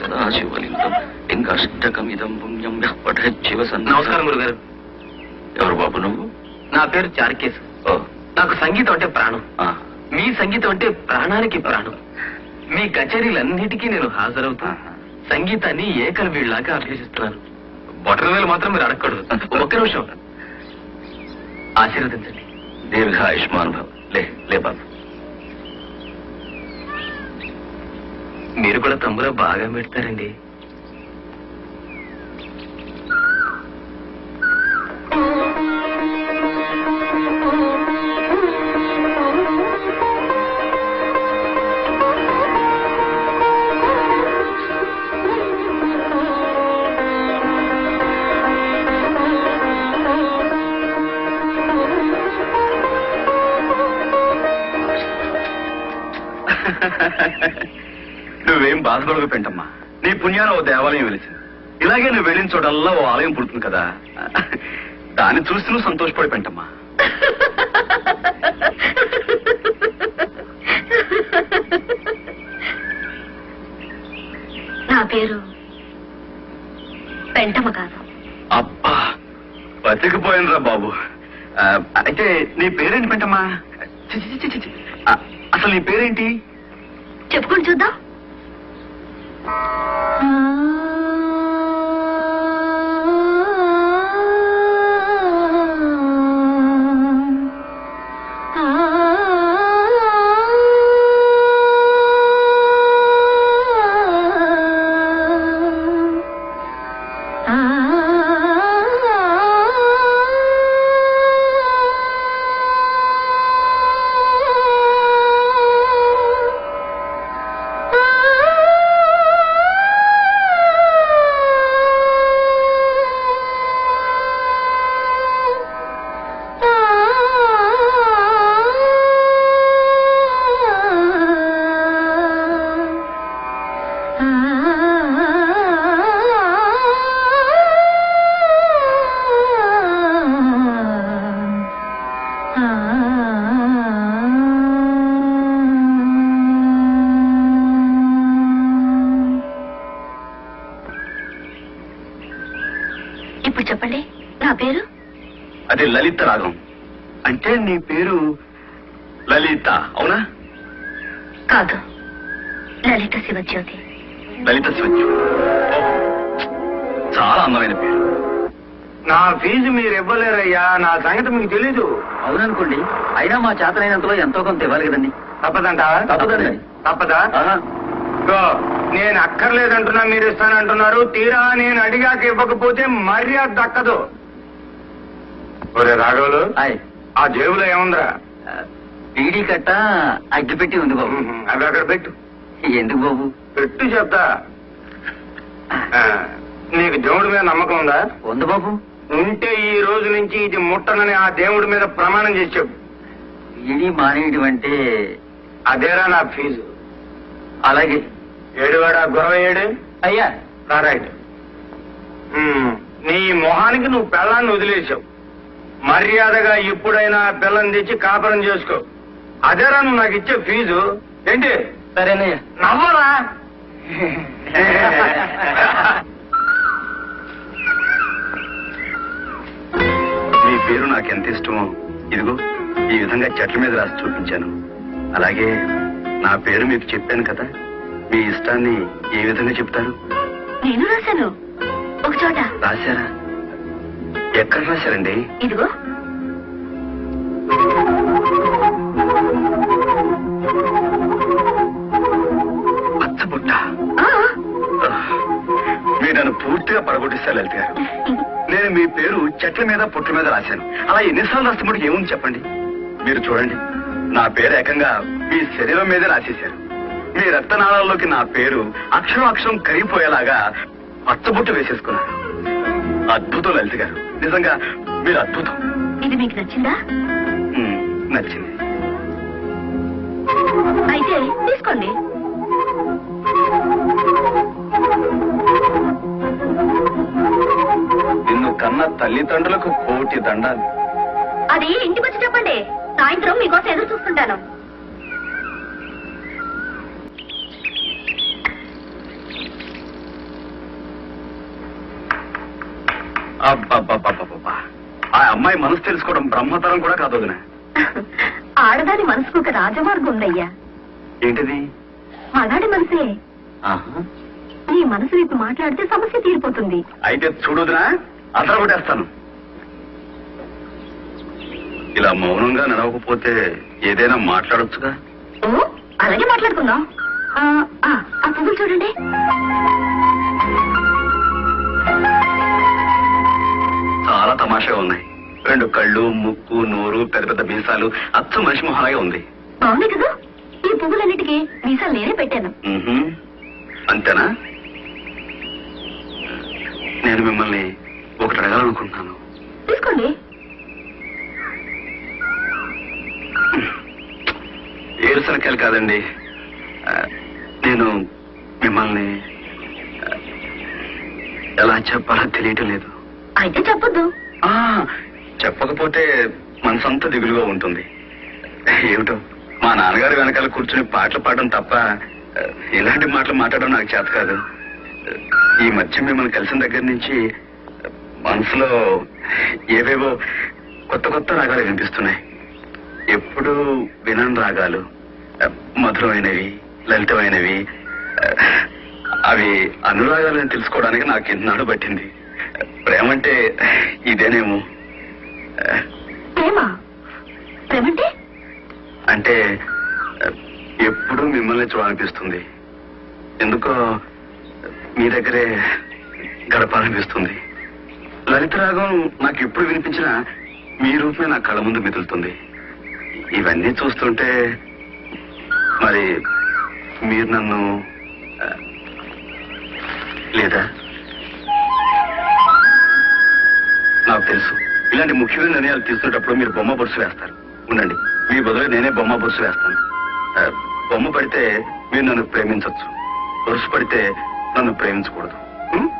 సదాశివలింగం లింగాష్టకమిదం పుణ్యం యః పఠేత్ శివ సన్నిధౌ. నమస్కారం గురుగారు. ఎవరు బాబు నువ్వు? నా పేరు చారుకేశ్. ఓ. నాకు సంగీతం అంటే ప్రాణం. మీ సంగీతం అంటే ప్రాణానికి ప్రాణం. మీ కచేరీలన్నిటికీ నేను హాజరవుతా. సంగీతాన్ని ఏకల వీళ్ళలాగా అభ్యసిస్తున్నాను. బొటన వేలు మాత్రం మీరు అడగకూడదు. ఒక్క నిమిషం. ఆశీర్వదించండి. దీర్ఘాయుష్మాన్ భవ లే లే బాబు. మీరు కూడా తమ్ములో బాగా పెడతారండి. వెళ్ళిన చోటల్లా ఓ ఆలయం పుడుతుంది కదా. దాన్ని చూసి నువ్వు సంతోషపడి పెంటమ్మా నా పేరు పెంటమ కాదు. అబ్బా బతికిపోయినరా బాబు. ఆ, అయితే నీ పేరేంటి పెంటమ్మా? చి, చి, చి, చి, చి. ఆ, అసలు నీ పేరేంటి? చెప్పుకొని చూద్దాం. లలిత రాగం. అంటే నీ పేరు లలిత అవునా? కాదు. లలిత శివజ్యోతి. లలిత శివజ్యం చాలా అందమైన పేరు. నా ఫీజు మీరు ఇవ్వలేరయ్యా నా సంగతి మీకు తెలీదు. అవుననుకోండి అయినా మా చేతనైనంతలో ఎంతో కొంత ఇవ్వాలి కదండి. తప్పదంట? తప్పదండి. తప్పదా. ఇదిగో, నేను అక్కర్లేదంటున్నా మీరు ఇస్తానంటున్నారు. తీరా నేను అడిగాక ఇవ్వకపోతే మర్యాద దక్కదు. ఒరే రాఘవులు ఆ జేబులో ఏముందిరా? పీడీ కట్ట అగ్గిపెట్టి ఉంది బాబు. అవి అక్కడ పెట్టు. ఎందుకు బాబు? పెట్టు చెప్తా. నీకు దేవుడి మీద నమ్మకం ఉందా? ఉంది బాబు. ఉంటే ఈ రోజు నుంచి ఇది ముట్టనని ఆ దేవుడి మీద ప్రమాణం చేసి చెప్పు. పీడీ మానేయడం అంటే అదేరా నా ఫీజు. అలాగే. ఏడువాడా గురవ ఏడు? అయ్యా. రైట్. నీ మొహానికి నువ్వు పెళ్ళాన్ని వదిలేసావు మర్యాదగా ఎప్పుడైనా పిల్లని తెచ్చి కాపురం చేసుకో. అదేరా నువ్వు నాకు ఇచ్చే ఫీజు? ఏంటి? సరేనయ్యా నవ్వరా? మీ పేరు నాకు ఎంత ఇష్టమో? ఇదిగో ఈ విధంగా చెట్ల మీద రాసి చూపించాను. అలాగే నా పేరు మీకు చెప్పాను కదా మీ ఇష్టాన్ని ఏ విధంగా చెప్తారు? నేను రాశాను. ఒక చోట. రాశారా? ఎక్కడ రాశారండి? ఇదిగో. ఆ, మీరు నన్ను పూర్తిగా పడగొట్టిస్తారు లలిత గారు. నేను మీ పేరు చెట్ల మీద పుట్ల మీద రాశాను. అలా ఎన్నిసార్లు రాస్తే మటుకు ఏముంది చెప్పండి? మీరు చూడండి నా పేరు ఏకంగా మీ శరీరం మీదే రాసేశారు. మీ రక్తనాళాల్లోకి నా పేరు అక్షరం అక్షరం కరిగిపోయేలాగా పచ్చబుట్ట వేసేసుకున్నారు అద్భుతం లలిత గారు. నిజంగా మీరు అద్భుతం. ఇది మీకు నచ్చిందా? నచ్చింది. అయితే తీసుకోండి. నిన్ను కన్న తల్లిదండ్రులకు కోటి దండాలు. అది ఇంటికి వచ్చి చెప్పండి. సాయంత్రం మీకోసం ఎదురు చూస్తుంటాను. అబ్బబ్బబ్బబ్బబ్బా. ఆ అమ్మాయి మనసు తెలుసుకోవడం బ్రహ్మతరం కూడా కాదు వదినా. ఆడదాని మనసుకు ఒక రాజమార్గం ఉందయ్యా. ఏంటిది? మగాడి మనసే. నీ మనసు వైపు మాట్లాడితే సమస్య తీరిపోతుంది. అయితే చూడుదినా అతను కొట్టేస్తాను. ఇలా మౌనంగా నడవకపోతే ఏదైనా మాట్లాడొచ్చుగా? ఓ అలాగే మాట్లాడుకుందాం. ఆ పువ్వులు చూడండి. చాలా తమాషాగా ఉన్నాయి రెండు కళ్ళు ముక్కు నోరు పెద్ద పెద్ద మీసాలు అచ్చ మనిషి మొహలాగే ఉంది. బాగుంది కదా? ఈ పువ్వులన్నిటికీ మీసాలు నేనే పెట్టాను. అంతేనా? నేను మిమ్మల్ని ఒకటి అడగాలనుకుంటున్నాను. తీసుకోండి. ఏరుసరకాయలు కాదండి. నేను మిమ్మల్ని ఎలా చెప్పాలో తెలియటం లేదు. అయితే చెప్పొద్దు. చెప్పకపోతే మనసంతా దిగులుగా ఉంటుంది. ఏమిటో? మా నాన్నగారు వెనకాల కూర్చుని పాటలు పాడడం తప్ప ఇలాంటి మాటలు మాట్లాడడం నాకు చేత కాదు. ఈ మధ్య మిమ్మల్ని కలిసిన దగ్గర నుంచి మనసులో ఏవేవో కొత్త కొత్త రాగాలు వినిపిస్తున్నాయి. ఎప్పుడు వినని రాగాలు మధురమైనవి లలితమైనవి అవి అనురాగాలని తెలుసుకోవడానికి నాకు ఎన్నాడు పట్టింది. ప్రేమంటే ఇదేనేమో. ప్రేమ? ప్రేమంటే? అంటే ఎప్పుడూ మిమ్మల్ని చూడాలనిపిస్తుంది. ఎందుకో మీ దగ్గరే గడపాలనిపిస్తుంది. లలిత రాగం నాకు ఎప్పుడు వినిపించినా మీ రూపమే నా కళ్ళ ముందు మెదులుతుంది. ఇవన్నీ చూస్తుంటే మరి మీరు నన్ను లేదా? నాకు తెలుసు. ఇలాంటి ముఖ్యమైన నిర్ణయాలు తీసుకునేటప్పుడు మీరు బొమ్మ బొరుసు వేస్తారు. ఉండండి. మీ బదులు నేనే బొమ్మ బొరుసు వేస్తాను. బొమ్మ పడితే మీరు నన్ను ప్రేమించవచ్చు బొరుసు పడితే నన్ను ప్రేమించకూడదు. ఉం?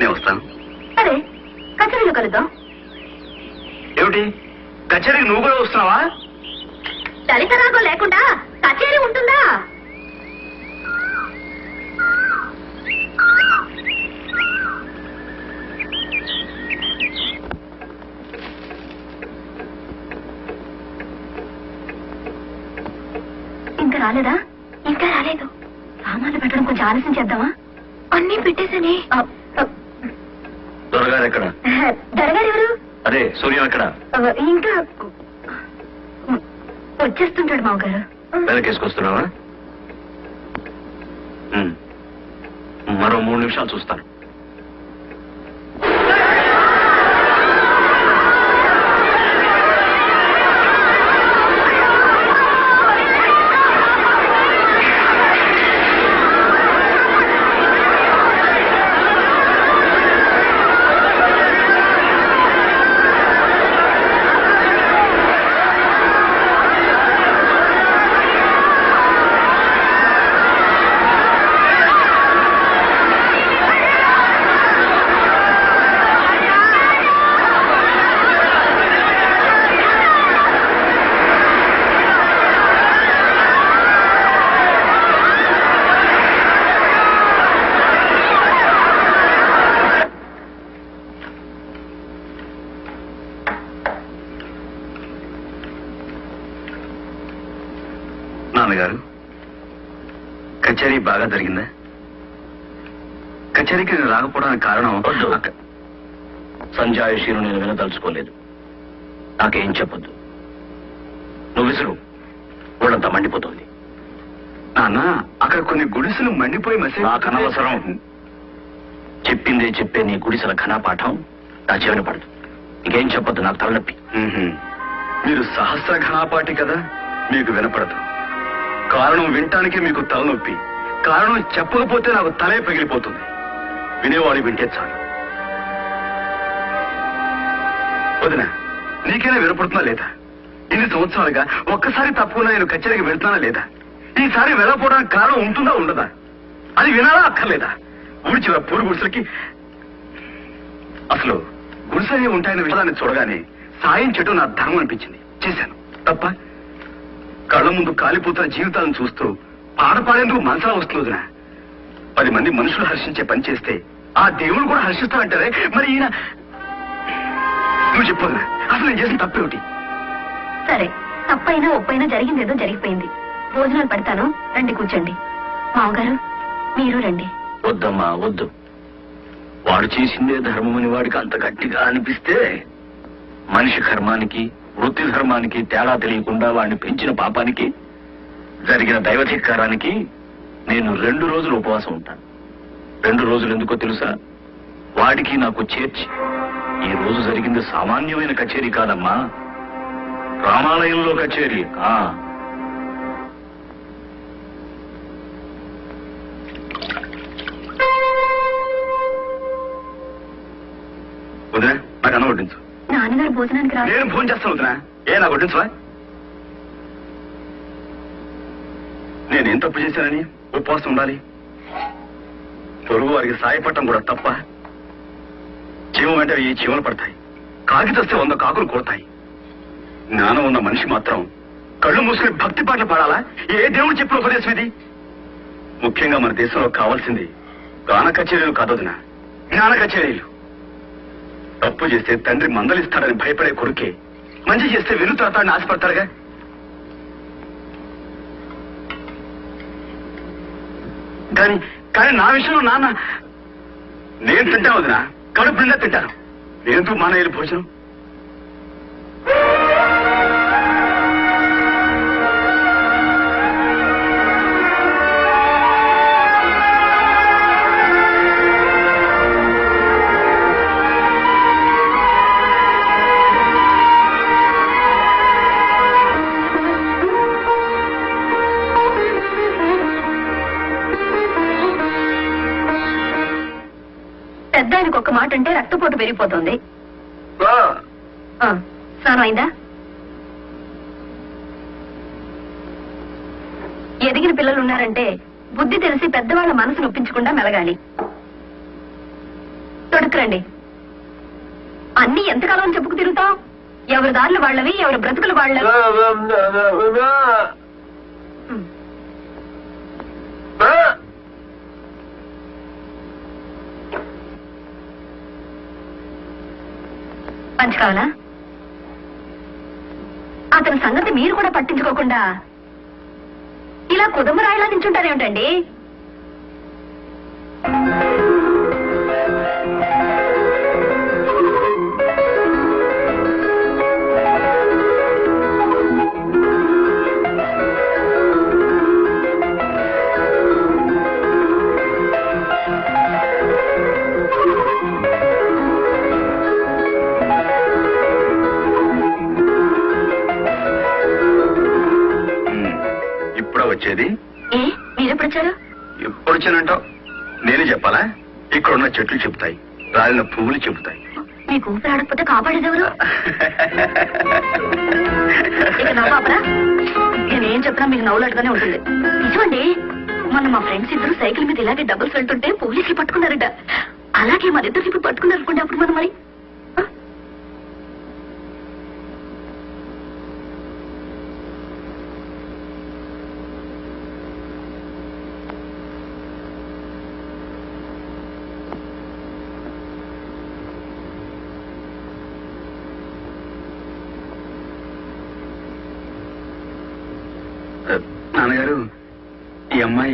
నేను వస్తాను. సరే కచేరీలో కలుద్దాం. ఏమిటి? కచేరీకి నువ్వు కూడా వస్తున్నావా? దళిత రాగం లేకుండా కచేరీ ఉంటుందా? ఇంకా రాలేదా? ఇంకా రాలేదు. సామాన్లు పెట్టడం కొంచెం ఆలస్యం చేద్దామా? అన్నీ పెట్టేసని దొరగారు ఎక్కడ? దొరగారు ఎవరు? అదే సూర్యం ఎక్కడ? ఇంకా వచ్చేస్తుంటాడు మామగారు. వెనకేసుకొస్తున్నావా. మరో మూడు నిమిషాలు చూస్తాను. బాగా జరిగిందా? కచేరీకి నేను రాకపోవడానికి కారణం వద్దు. సంజాయిషీను నేను వినదలుచుకోలేదు నాకేం చెప్పొద్దు. నువ్వు విసురు. ఒళ్ళంతా మండిపోతుంది. నాన్న అక్కడ కొన్ని గుడిసెలు మండిపోయి మసి నాకు అనవసరం. చెప్పిందే చెప్పే నీ గుడిసెల ఘనపాఠం నా చెవిన పడదు. ఇంకేం చెప్పొద్దు నాకు తలనొప్పి. మీరు సహస్ర ఘనాపాటి కదా మీకు వినపడదు. కారణం వినటానికి మీకు తలనొప్పి. కారణం చెప్పకపోతే నాకు తలే పగిలిపోతుంది. వినేవాడు వింటే చాలు. వదిన నీకైనా వినపడుతున్నా లేదా? ఇన్ని సంవత్సరాలుగా ఒక్కసారి తప్పకుండా నేను కచేరీకి వెళ్తున్నా లేదా? ఈసారి వెళ్ళకపోవడానికి కారణం ఉంటుందా ఉండదా? అది వినాలా అక్కర్లేదా? ఊడ్చిన పూరు గుడిసెలకి అసలు గుడిసెలే ఉంటాయన్న విషయాన్ని చూడగానే సాయం చెట్టు నా ధర్మం అనిపించింది. చేశాను. తప్ప కళ్ళ ముందు కాలిపోతున్న జీవితాలను చూస్తూ పాడపాడేందుకు మనసులా వస్తుంది వదినా. పది మంది మనుషులు హర్షించే పని చేస్తే ఆ దేవుడు కూడా హర్షిస్తాడంటారే? మరి ఈయన నువ్వు చెప్పు. అసలు నేను చేసిన తప్పేమిటి సరే తప్పైనా ఒప్పైనా జరిగిందేదో జరిగిపోయింది. భోజనాలు పెడతాను రండి కూర్చోండి. మామగారు మీరు రండి. వద్దమ్మా వద్దు. వాడు చేసిందే ధర్మమని వాడికి అంత గట్టిగా అనిపిస్తే మనిషి కర్మానికి వృత్తి ధర్మానికి తేడా తెలియకుండా వాడిని పెంచిన పాపానికి జరిగిన దైవధిక్కారానికి నేను రెండు రోజులు ఉపవాసం ఉంటాను. రెండు రోజులు ఎందుకో తెలుసా? వాడికి నాకు చేర్చి ఈ రోజు జరిగింది సామాన్యమైన కచేరీ కాదమ్మా. రామాలయంలో కచేరీ. ఆ. వదినా నాకు అన్నం వడ్డించు. నాన్నగారు భోజనానికి రా నేను ఫోన్ చేస్తాను వదినా. ఏ నాకు వడ్డించవా? నేనేం తప్పు చేశానని? ఉపవాసం ఉండాలి. పొరుగు వారికి సాయపడటం కూడా తప్ప జీవం వెంట ఈ జీవన పడతాయి. కాకితస్తే వంద కాకులు కొడతాయి జ్ఞానం ఉన్న మనిషి మాత్రం కళ్ళు మూసుకుని భక్తి పాటలు పాడాలా? ఏ దేవుడు చెప్పిన ఉపదేశం ఇది? ముఖ్యంగా మన దేశంలో కావాల్సింది గాన కచేరీలు కాదొదిన జ్ఞాన కచేరీలు. తప్పు చేస్తే తండ్రి మందలిస్తాడని భయపడే కొడుకే మంచి చేస్తే వెనుతాడని ఆశపడతాడుగా? కానీ కానీ నా విషయంలో నాన్న నేను తింటా వదినా. కడుపు నిండా తింటాను. నేను మానేయాలి భోజనం? రక్తపోటు పెరిగిపోతుంది స్నానం అయిందా ఎదిగిన పిల్లలు ఉన్నారంటే బుద్ధి తెలిసి పెద్దవాళ్ళ మనసు నొప్పించకుండా మెలగాలి. తొడుకురండి అన్ని ఎంతకాలం చెప్పుకు తిరుగుతాం? ఎవరి దారులు వాళ్ళవి ఎవరి బ్రతుకులు వాళ్ళవి? పంచి కావాలా అతని సంగతి మీరు కూడా పట్టించుకోకుండా ఇలా కుదమరాయిలా నించుంటారేమిటండి? చెట్లు చెబుతాయి రాలిన పువ్వులు చెబుతాయి. మీకు ఊపిరి ఆడకపోతే కాపాడేదెవరు ఇక నవ్వాపరా నేనేం చెప్పినా మీకు నవ్వులాటుగానే ఉంటుంది. నిజమండి మొన్న మా ఫ్రెండ్స్ ఇద్దరు సైకిల్ మీద ఇలాగే డబుల్స్ వెళ్తుంటే పోలీసులు పట్టుకున్నారట. అలాగే మరిద్దరు ఇప్పుడు పట్టుకున్నారు అనుకోండి అప్పుడు మనం మరి ఆ? నాన్నగారు ఈ అమ్మాయి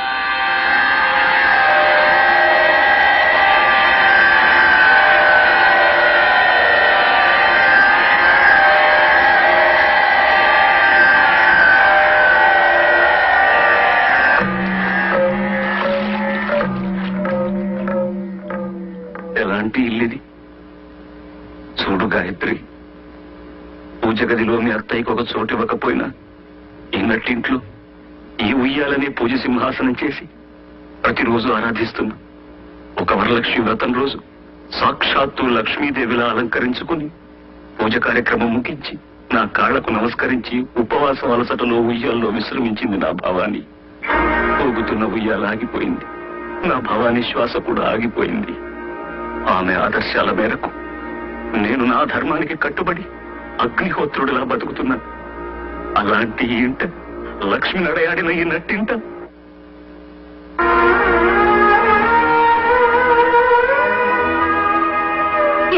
భర్తయ్యకు ఒక చోటు ఇవ్వకపోయినా ఈ నట్టింట్లో ఈ ఉయ్యాలనే పూజ సింహాసనం చేసి ప్రతిరోజు ఆరాధిస్తున్నా. ఒక వరలక్ష్మి వ్రతం రోజు సాక్షాత్తు లక్ష్మీదేవిలా అలంకరించుకుని పూజ కార్యక్రమం ముగించి నా కాళ్ళకు నమస్కరించి ఉపవాసం అలసటలో ఉయ్యాల్లో విశ్రమించింది నా భావాన్ని పోగుతున్న ఉయ్యాల ఆగిపోయింది. నా భవానీ శ్వాస కూడా ఆగిపోయింది. ఆమె ఆదర్శాల మేరకు నేను నా ధర్మానికి కట్టుబడి అగ్నిహోత్రుడిలా బతుకుతున్నాను అలాంటి ఇంట లక్ష్మి నడయాడిన ఈ నట్టింట.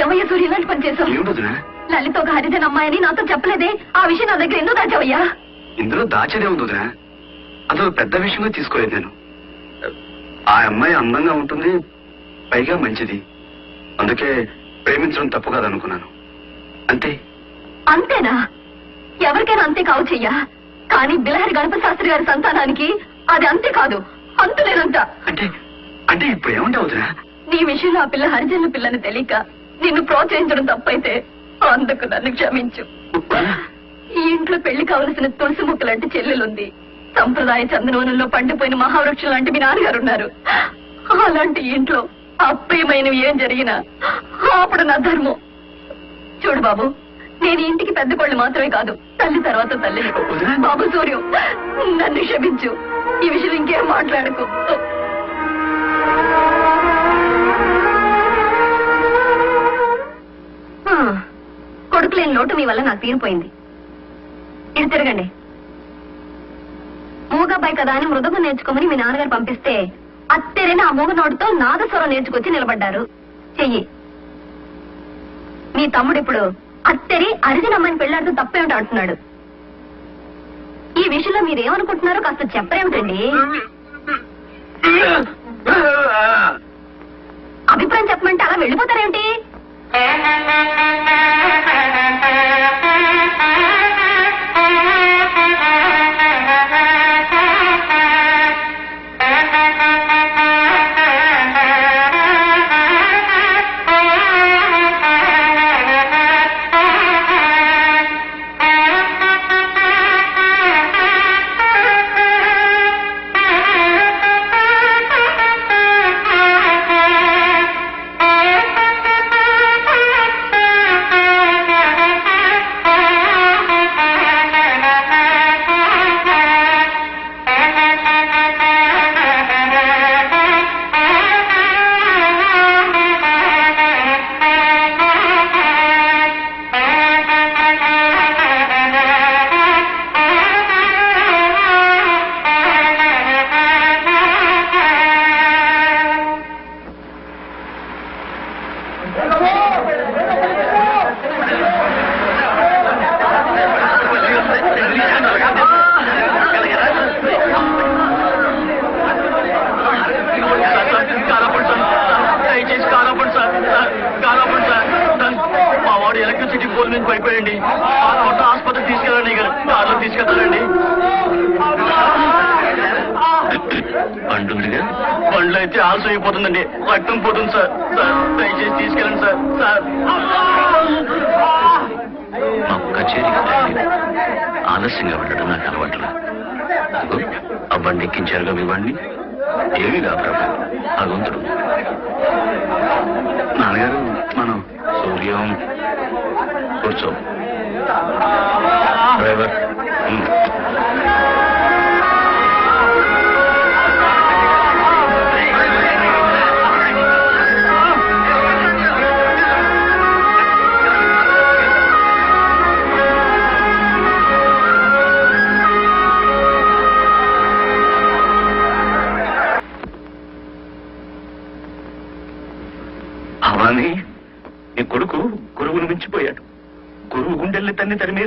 ఏమయ్య సూర్య ఇలాంటి పని ఏమిటొదినా లలిత ఒక హరిజన్ అమ్మాయని నాతో చెప్పలేదే. ఆ విషయం నా దగ్గర ఎందుకు దాచావయ్యా? ఇందులో దాచేదే ఉంది వదినా. పెద్ద విషయంగా తీసుకోలేదు నేను. ఆ అమ్మాయి అందంగా ఉంటుంది పైగా మంచిది. అందుకే ప్రేమించడం తప్పు కాదనుకున్నాను. అంతే. అంతేనా? ఎవరికైనా అంతే కావచ్చయ్యా కానీ బిలహరి గణపతి శాస్త్రి గారి సంతానానికి అది అంతే కాదు. అంతులేనంత అంటే అంటే ఇప్పుడు ఏమంటావు వదినా నీ విషయంలో ఆ పిల్ల హరిజనుల పిల్లని తెలియక నిన్ను ప్రోత్సహించడం తప్పైతే అందుకు నన్ను క్షమించు. ఈ ఇంట్లో పెళ్ళి కావలసిన తులసి ముక్క లాంటి చెల్లెలుంది. సంప్రదాయ చందనవనంలో పండిపోయిన మహావృక్షం లాంటి మీ నాన్నగారు ఉన్నారు. అలాంటి ఇంట్లో అప్రియమైనవి ఏం జరిగినా అప్పుడు నా ధర్మం. చూడు బాబు నేను ఇంటికి పెద్ద కోళ్ళు మాత్రమే కాదు. తల్లి తర్వాత తల్లి. బాబు సూర్యం నన్ను క్షమించు. ఈ విషయం ఇంకేం మాట్లాడకు. కొడుకు లేని లోటు మీ వల్ల నాకు తీరిపోయింది. ఇది తిరగండి. మూగబ్బాయి కదా అని మృదంగం నేర్చుకోమని మీ నాన్నగారు పంపిస్తే అత్తెరని ఆ మూగ నోటితో నాదస్వరం నేర్చుకొచ్చి నిలబడ్డారు. చెయ్యి. మీ తమ్ముడు ఇప్పుడు అత్తరి అరిజిన అమ్మాయిని పెళ్ళాడుతూ తప్పేమిటి అంటున్నాడు. ఈ విషయంలో మీరేమనుకుంటున్నారో కాస్త చెప్పరేమిటండి? నుంచి పడిపోయండి ఆసుపత్రికి తీసుకెళ్ళండి కార్లో తీసుకెళ్తానండి. పండుగ పండ్లు అయితే ఆలస్యం అయిపోతుందండి. రక్తం పోతుంది సార్. సార్ దయచేసి తీసుకెళ్ళండి సార్. సార్. మాకు టైం. ఆలస్యంగా వెళ్ళడం నాకు అదిగో, ఆ బండి ఎక్కించారుగా మీ బండి ఏమీ కాదు ప్రభు. నాన్నగారు మనం podium. Good job. Forever. Mm.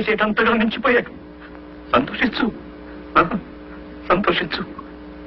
చేసేటంతగా మించిపోయాడు. సంతోషించు. సంతోషించు.